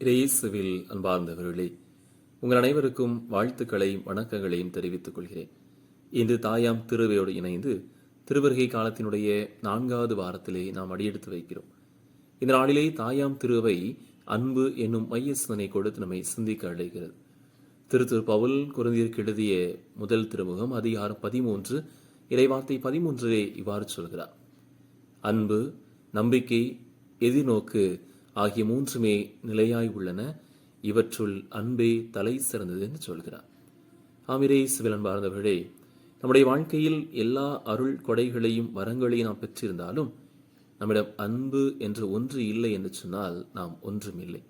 இயேசுவில் அன்பார்ந்தவர்களே உங்கள் அனைவருக்கும் வாழ்த்துக்களையும் வணக்கங்களையும் தெரிவித்துக் கொள்கிறேன். இன்று தாயாம் திருவையோடு இணைந்து திருவருகை காலத்தினுடைய நான்காவது வாரத்திலே நாம் அடியெடுத்து வைக்கிறோம். இந்த நாளிலே தாயாம் திருவை அன்பு என்னும் மைய சிந்தனை கொடுத்து நம்மை சிந்திக்க அழைக்கிறது. திருத்திரு பவுல் குருந்திற்கு எழுதிய முதல் திருமுகம் அதிகாரம் பதிமூன்று இறைவார்த்தை பதிமூன்றிலே இவ்வாறு சொல்கிறார். அன்பு நம்பிக்கை எதிர்நோக்கு ஆகிய மூன்றுமே நிலையாய் உள்ளன. இவற்றுள் அன்பே தலை சிறந்தது என்று சொல்கிறார். ஆமிரே சிவலன் பார்ந்தவர்களே நம்முடைய வாழ்க்கையில் எல்லா அருள் கொடைகளையும் வரங்களையும் நாம் பெற்றிருந்தாலும் நம்மிடம் அன்பு என்று ஒன்று இல்லை என்று சொன்னால் நாம் ஒன்றும் இல்லை.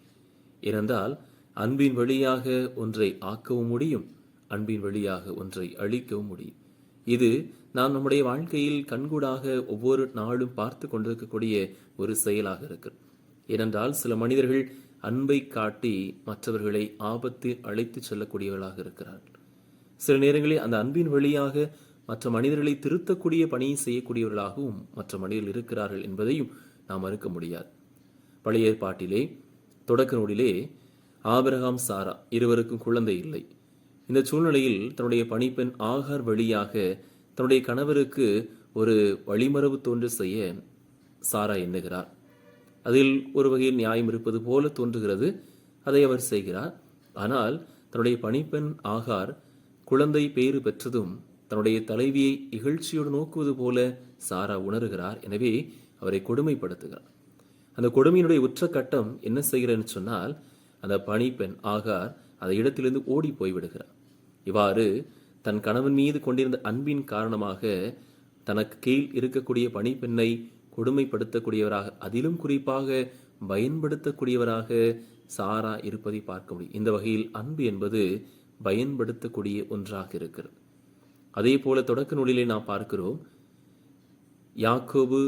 ஏனென்றால் அன்பின் வழியாக ஒன்றை ஆக்கவும் முடியும் அன்பின் வழியாக ஒன்றை அழிக்கவும் முடியும். இது நாம் நம்முடைய வாழ்க்கையில் கண்கூடாக ஒவ்வொரு நாளும் பார்த்து கொண்டிருக்கக்கூடிய ஒரு செயலாக இருக்கிறது. ஏனென்றால் சில மனிதர்கள் அன்பை காட்டி மற்றவர்களை ஆபத்து அழைத்து செல்லக்கூடியவர்களாக இருக்கிறார்கள். சில நேரங்களில் அந்த அன்பின் வழியாக மற்ற மனிதர்களை திருத்தக்கூடிய பணியை செய்யக்கூடியவர்களாகவும் மற்ற மனிதர்கள் இருக்கிறார்கள் என்பதையும் நாம் மறுக்க முடியாது. பழைய ஏற்பாட்டிலே தொடக்க நூலிலே ஆபிரகாம் சாரா இருவருக்கும் குழந்தை இல்லை. இந்த சூழ்நிலையில் தன்னுடைய பணிப்பெண் ஆகார் வழியாக தன்னுடைய கணவருக்கு ஒரு வழிமரபு தோன்று செய்ய சாரா எண்ணுகிறார். அதில் ஒரு வகையில் நியாயம் இருப்பது போல தோன்றுகிறது. அதை அவர் செய்கிறார். ஆனால் தன்னுடைய பணிப்பெண் ஆகார் குழந்தை பேறு பெற்றதும் தன்னுடைய தலைவியை இகழ்ச்சியோடு நோக்குவது போல சாரா உணர்கிறார். எனவே அவரை கொடுமைப்படுத்துகிறார். அந்த கொடுமையினுடைய உற்ற கட்டம் என்ன செய்கிறேன்னு சொன்னால் அந்த பணிப்பெண் ஆகார் அந்த இடத்திலிருந்து ஓடி போய்விடுகிறார். இவ்வாறு தன் கணவன் மீது கொண்டிருந்த அன்பின் காரணமாக தனக்கு கீழ் இருக்கக்கூடிய பணிப்பெண்ணை கொடுமைப்படுத்தக்கூடியவராக அதிலும் குறிப்பாக பயன்படுத்தக்கூடியவராக சாரா இருப்பதை பார்க்க முடியும். இந்த வகையில் அன்பு என்பது பயன்படுத்தக்கூடிய ஒன்றாக இருக்கிறது. அதே போல தொடக்க நூலிலே நாம் பார்க்கிறோம் யாக்கோபு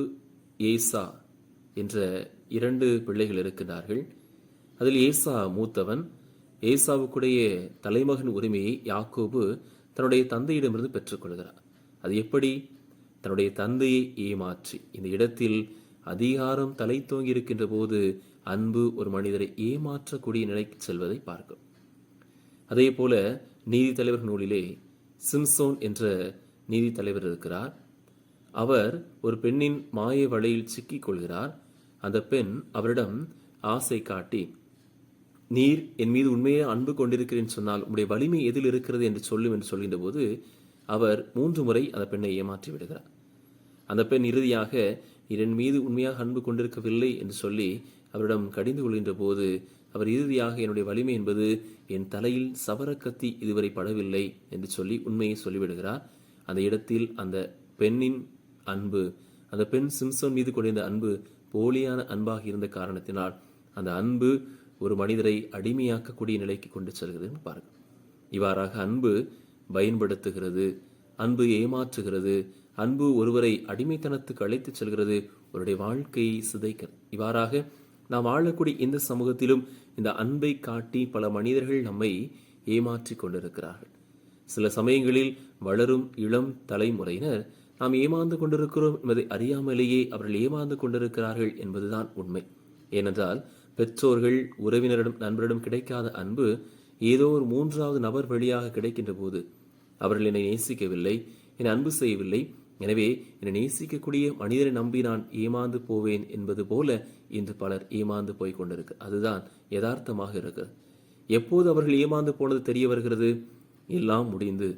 ஏசா என்ற இரண்டு பிள்ளைகள் இருக்கிறார்கள் அதில் ஏசா மூத்தவன் ஏசாவுக்குடைய தலைமகன் உரிமையை யாக்கோபு தன்னுடைய தந்தையிடமிருந்து பெற்றுக்கொள்கிறார். அது எப்படி? தன்னுடைய தந்தையை ஏமாற்றி இந்த இடத்தில் அதிகாரம் தலை தோங்கி இருக்கின்ற போது அன்பு ஒரு மனிதரை ஏமாற்றக்கூடிய நிலைக்கு செல்வதை பார்க்கும் அதே போல நீதி தலைவர் நூலிலே சிம்சோன் என்ற நீதி தலைவர் இருக்கிறார். அவர் ஒரு பெண்ணின் மாய வலையில் சிக்கிக் கொள்கிறார். அந்த பெண் அவரிடம் ஆசை காட்டி நீர் என் மீது உண்மையே அன்பு கொண்டிருக்கிறேன் சொன்னால் உங்களுடைய வலிமை எதில் இருக்கிறது என்று சொல்லும் என்று சொல்கின்ற போது அவர் மூன்று முறை அந்த பெண்ணை ஏமாற்றி விடுகிறார். அந்த பெண் இறுதியாக இதன் மீது உண்மையாக அன்பு கொண்டிருக்கவில்லை என்று சொல்லி அவரிடம் கடிந்து கொள்கின்ற போது அவர் இறுதியாக என்னுடைய வலிமை என்பது என் தலையில் சவரக்கத்தி இதுவரை படவில்லை என்று சொல்லி உண்மையை சொல்லிவிடுகிறார். அந்த இடத்தில் அந்த பெண்ணின் அன்பு அந்த பெண் சிம்சன் மீது கொண்டிருந்த அன்பு போலியான அன்பாக இருந்த காரணத்தினால் அந்த அன்பு ஒரு மனிதரை அடிமையாக்கக்கூடிய நிலைக்கு கொண்டு செல்கிறது பாருங்கள். இவ்வாறாக அன்பு பயன்படுத்துகிறது. அன்பு ஏமாற்றுகிறது. அன்பு ஒருவரை அடிமைத்தனத்துக்கு அழைத்துச் செல்கிறது. அவருடைய வாழ்க்கையை சிதைக்கிறது இவ்வாறாக நாம் வாழக்கூடிய இந்த சமூகத்திலும் இந்த அன்பை காட்டி பல மனிதர்கள் நம்மை ஏமாற்றி கொண்டிருக்கிறார்கள். சில சமயங்களில் வளரும் இளம் தலைமுறையினர் நாம் ஏமாந்து கொண்டிருக்கிறோம் என்பதை அறியாமலேயே அவர்கள் ஏமாந்து கொண்டிருக்கிறார்கள் என்பதுதான் உண்மை. ஏனென்றால் பெற்றோர்கள் உறவினரிடம் நண்பரிடம் கிடைக்காத அன்பு ஏதோ ஒரு மூன்றாவது நபர் வழியாக கிடைக்கின்ற போது அவர்கள் என்னை நேசிக்கவில்லை என்னை அன்பு செய்யவில்லை. எனவே என்னை நேசிக்கக்கூடிய மனிதரை நம்பி நான் ஏமாந்து போவேன் என்பது போல இன்று பலர் ஏமாந்து போய் கொண்டிருக்கு. அதுதான் யதார்த்தமாக இருக்கிறது. எப்போது அவர்கள் ஏமாந்து போனது தெரிய வருகிறது? எல்லாம் முடிந்து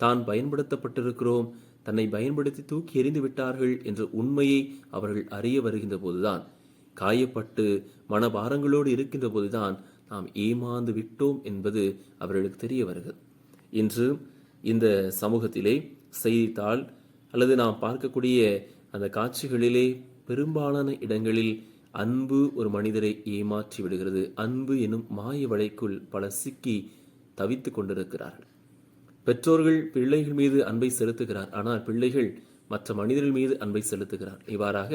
தான் பயன்படுத்தப்பட்டிருக்கிறோம் தன்னை பயன்படுத்தி தூக்கி எறிந்து விட்டார்கள் என்ற உண்மையை அவர்கள் அறிய வருகின்ற போதுதான் காயப்பட்டு மனபாரங்களோடு இருக்கின்ற போதுதான் நாம் ஏமாந்து விட்டோம் என்பது அவர்களுக்கு தெரிய வருகிறது. இன்று இந்த சமூகத்திலே செய்தித்தாள் அல்லது நாம் பார்க்கக்கூடிய அந்த காட்சிகளிலே பெரும்பாலான இடங்களில் அன்பு ஒரு மனிதரை ஏமாற்றி விடுகிறது. அன்பு எனும் மாய வலைக்குள் பல சிக்கி தவித்துக் கொண்டிருக்கிறார்கள். பெற்றோர்கள் பிள்ளைகள் மீது அன்பை செலுத்துகிறார். ஆனால் பிள்ளைகள் மற்ற மனிதர்கள் மீது அன்பை செலுத்துகிறார். இவ்வாறாக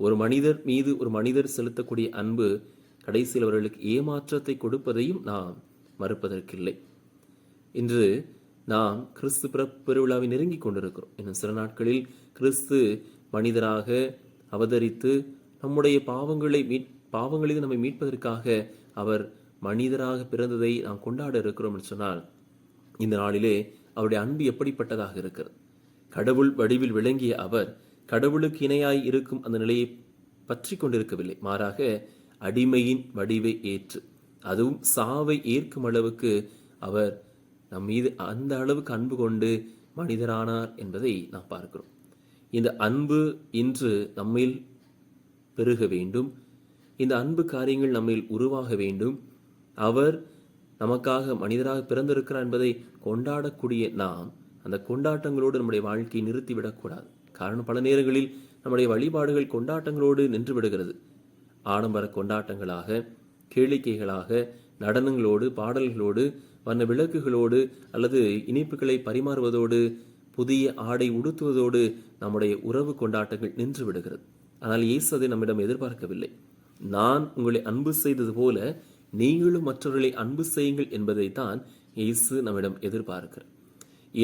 ஒரு மனிதர் மீது ஒரு மனிதர் செலுத்தக்கூடிய அன்பு கடைசியில் அவர்களுக்கு ஏமாற்றத்தை கொடுப்பதையும் நாம் மறுப்பதற்கில்லை. இன்று நாம் கிறிஸ்து பிறப்பு பெருவிழாவை நெருங்கி கொண்டிருக்கிறோம். இன்னும் சில நாட்களில் கிறிஸ்து மனிதராக அவதரித்து நம்முடைய பாவங்களை மீட் பாவங்களிலிருந்து நம்மை மீட்பதற்காக அவர் மனிதராக பிறந்ததை நாம் கொண்டாட இருக்கிறோம் என்று சொன்னால் இந்த நாளிலே அவருடைய அன்பு எப்படிப்பட்டதாக இருக்கிறது? கடவுள் வடிவில் விளங்கிய அவர் கடவுளுக்கு இணையாய் இருக்கும் அந்த நிலையை பற்றி கொண்டிருக்கவில்லை. மாறாக அடிமையின் வடிவை ஏற்று அதுவும் சாவை ஏற்கும் அளவுக்கு அவர் நம் மீது அந்த அளவுக்கு அன்பு கொண்டு மனிதரானார் என்பதை நாம் பார்க்கிறோம். இந்த அன்பு இன்று நம்மில் பெருக வேண்டும். இந்த அன்பு காரியங்கள் நம்மில் உருவாக வேண்டும். அவர் நமக்காக மனிதராக பிறந்திருக்கிறார் என்பதை கொண்டாடக்கூடிய நாம் அந்த கொண்டாட்டங்களோடு நம்முடைய வாழ்க்கையை நிறுத்திவிடக்கூடாது காரணம் பல நேரங்களில் நம்முடைய வழிபாடுகள் கொண்டாட்டங்களோடு நின்று விடுகிறது ஆடம்பர கொண்டாட்டங்களாக கேளிக்கைகளாக நடனங்களோடு பாடல்களோடு வண்ண விளக்குகளோடு அல்லது இனிப்புகளை பரிமாறுவதோடு புதிய ஆடை உடுத்துவதோடு நம்முடைய உறவு கொண்டாட்டங்கள் நின்று விடுகிறது. ஆனால் இயேசு அதை நம்மிடம் எதிர்பார்க்கவில்லை. நான் உங்களை அன்பு செய்தது போல நீங்களும் மற்றவர்களை அன்பு செய்யுங்கள் என்பதைத்தான் இயேசு நம்மிடம் எதிர்பார்க்கிறார்.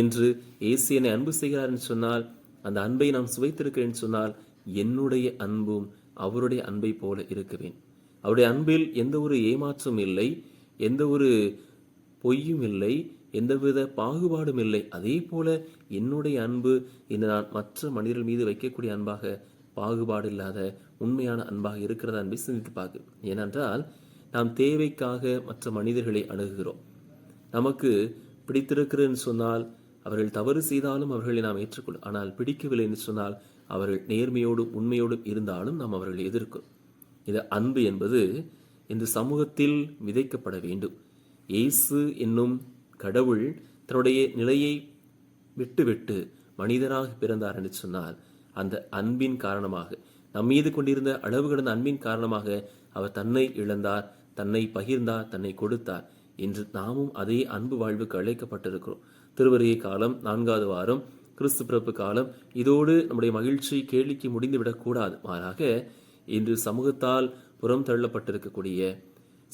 இன்று இயேசு என்னை அன்பு செய்கிறார் என்று சொன்னால் அந்த அன்பை நாம் சுவைத்திருக்கிறேன் சொன்னால் என்னுடைய அன்பும் அவருடைய அன்பை போல இருக்குவேன். அவருடைய அன்பில் எந்த ஒரு ஏமாற்றம் இல்லை. எந்த ஒரு பொய்யும் இல்லை எந்தவித பாகுபாடும் இல்லை அதே போல என்னுடைய அன்பு இந்த நான் மற்ற மனிதர்கள் மீது வைக்கக்கூடிய அன்பாக பாகுபாடு இல்லாத உண்மையான அன்பாக இருக்கிறதா என்பதை சிந்தித்து பார்க்க ஏனென்றால் நாம் தேவைக்காக மற்ற மனிதர்களை அணுகுகிறோம். நமக்கு பிடித்திருக்கிறேன்னு சொன்னால் அவர்கள் தவறு செய்தாலும் அவர்களை நாம் ஏற்றுக்கொள்ளும். ஆனால் பிடிக்கவில்லை என்று சொன்னால் அவர்கள் நேர்மையோடும் உண்மையோடும் இருந்தாலும் நாம் அவர்களை எதிர்க்கிறோம் இது அன்பு என்பது இந்த சமூகத்தில் விதைக்கப்பட வேண்டும். இயேசு என்னும் கடவுள் தன்னுடைய நிலையை விட்டுவிட்டு மனிதராக பிறந்தார் என்று சொன்னால் அந்த அன்பின் காரணமாக நம் மீது கொண்டிருந்த அளவு கடந்த அன்பின் காரணமாக அவர் தன்னை இழந்தார் தன்னை பகிர்ந்தார் தன்னை கொடுத்தார் என்று நாமும் அதே அன்பு வாழ்வுக்கு அழைக்கப்பட்டிருக்கிறோம். திருவருகை காலம் நான்காவது வாரம் கிறிஸ்து பிறப்பு காலம் இதோடு நம்முடைய மகிழ்ச்சி கேளிக்கை முடிந்துவிடக்கூடாது. மாறாக இன்று சமூகத்தால் புறம் தள்ளப்பட்டிருக்கக்கூடிய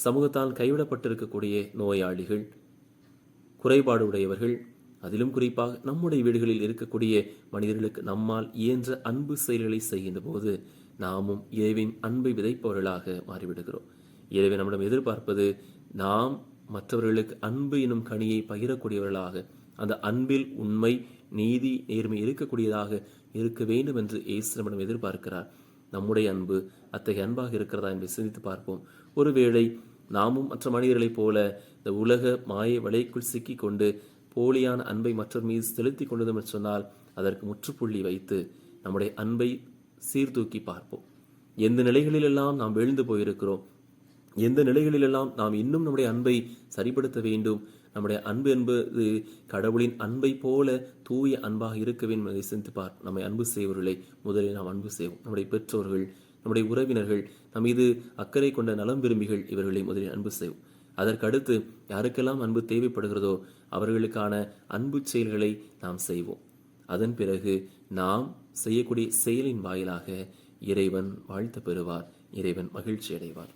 சமூகத்தால் கைவிடப்பட்டிருக்கக்கூடிய நோயாளிகள் குறைபாடு உடையவர்கள் அதிலும் குறிப்பாக நம்முடைய வீடுகளில் இருக்கக்கூடிய மனிதர்களுக்கு நம்மால் இயன்ற அன்பு செயல்களை செய்கின்ற போது நாமும் இறைவின் அன்பை விதைப்பவர்களாக மாறிவிடுகிறோம். இறைவை நம்மிடம் எதிர்பார்ப்பது நாம் மற்றவர்களுக்கு அன்பு எனும் கனியை பகிரக்கூடியவர்களாக அந்த அன்பில் உண்மை நீதி நேர்மை இருக்கக்கூடியதாக இருக்க வேண்டும் என்று இயேசு நம்மிடம் எதிர்பார்க்கிறார். நம்முடைய அன்பு அத்தகைய அன்பாக இருக்கிறதா என்று சிந்தித்து பார்ப்போம். ஒருவேளை நாமும் மற்ற மனிதர்களைப் போல இந்த உலக மாய வலைக்குள் சிக்கிக் கொண்டு போலியான அன்பை மற்றவர் மீது செலுத்தி கொண்டதும் என்று சொன்னால் அதற்கு முற்றுப்புள்ளி வைத்து நம்முடைய அன்பை சீர்தூக்கி பார்ப்போம். எந்த நிலைகளிலெல்லாம் நாம் எழுந்து போயிருக்கிறோம் எந்த நிலைகளிலெல்லாம் நாம் இன்னும் நம்முடைய அன்பை சரிப்படுத்த வேண்டும் நம்முடைய அன்பு என்பது கடவுளின் அன்பை போல தூய அன்பாக இருக்க வேண்டும் என்பதை சிந்திப்பார் நம்மை அன்பு செய்வர்களை முதலில் நாம் அன்பு செய்வோம். நம்முடைய பெற்றோர்கள் நம்முடைய உறவினர்கள் நம் மீது அக்கறை கொண்ட நலம் விரும்பிகள் இவர்களை முதலில் அன்பு செய்வோம். அதற்கடுத்து யாருக்கெல்லாம் அன்பு தேவைப்படுகிறதோ அவர்களுக்கான அன்பு செயல்களை நாம் செய்வோம். அதன் பிறகு நாம் செய்யக்கூடிய செயலின் வாயிலாக இறைவன் வாழ்த்து பெறுவார். இறைவன் மகிழ்ச்சி அடைவார்